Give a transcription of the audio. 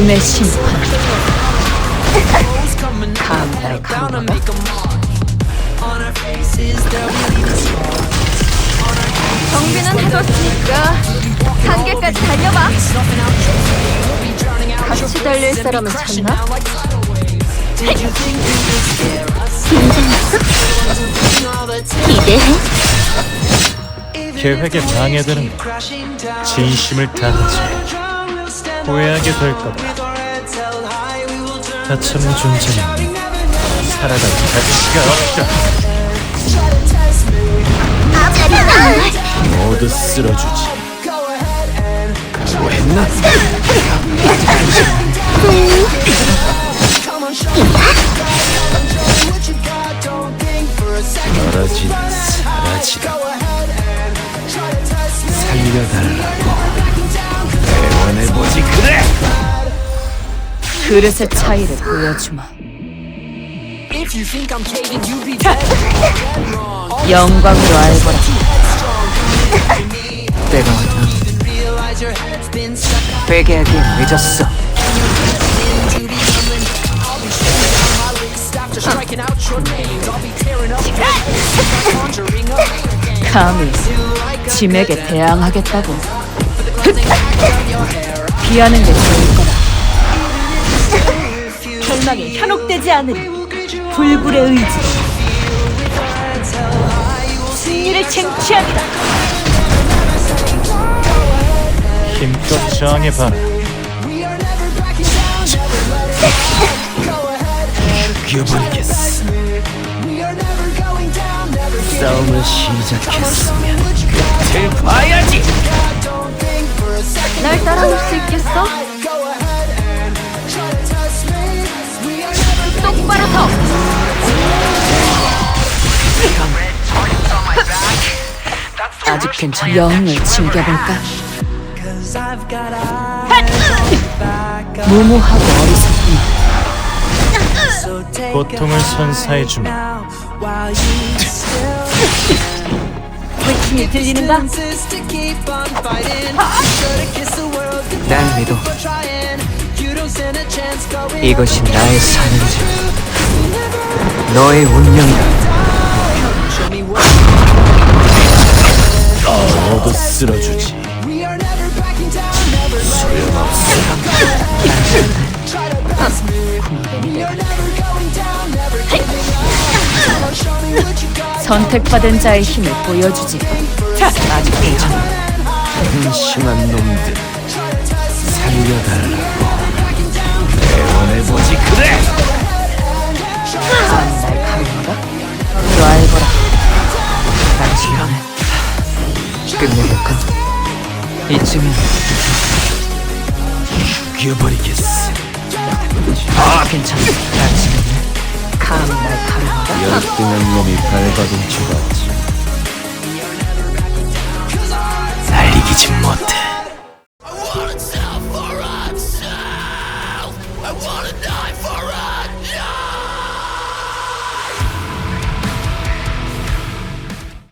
힘의 심판. 다음 날 가로가 정비는 해뒀으니까 단계까지 달려봐. 같이 달릴 사람은 찾나? 기대해. 계획에 방해되는 진심을 다하지 후회하게 될 거다. 다처럼 존재는 살아갈 가치가 없다. 모두 쓸어주지. 각오했나? 그릇의 차이를 보여주마. 영광으로 알거라. 때가 왔다. 회개하기엔 늦었어. 감히 짐에게 대항하겠다고. 피하는 게 좋을 거다. 절망에 현혹되지 않으리. 불굴의 의지. 승리를 쟁취하리라. 힘껏 저항해봐라. 죽여버리겠어. 싸움을 시작했으면 끝을 봐야지. 아직 괜찮아. 영을 즐겨볼까? 무모하고 어리석구나. 고통을 선사해주마. 외침이 들리는가? 날 믿어. 이것이 나의 사는 집. 너의 운명이다. 모두 쓸어주지. 선택받은 자의 힘을 보여주지. 자, 아직 괜찮아. 한심한 놈들. 살려달라고. 애원해보지 끝내볼까? 이쯤이면 죽여버리겠어. 아 괜찮아. 아침에는 감히 날 가려하다? 열등한 몸이 밟아둔 줄알지 날리기진 못해. I wanna die for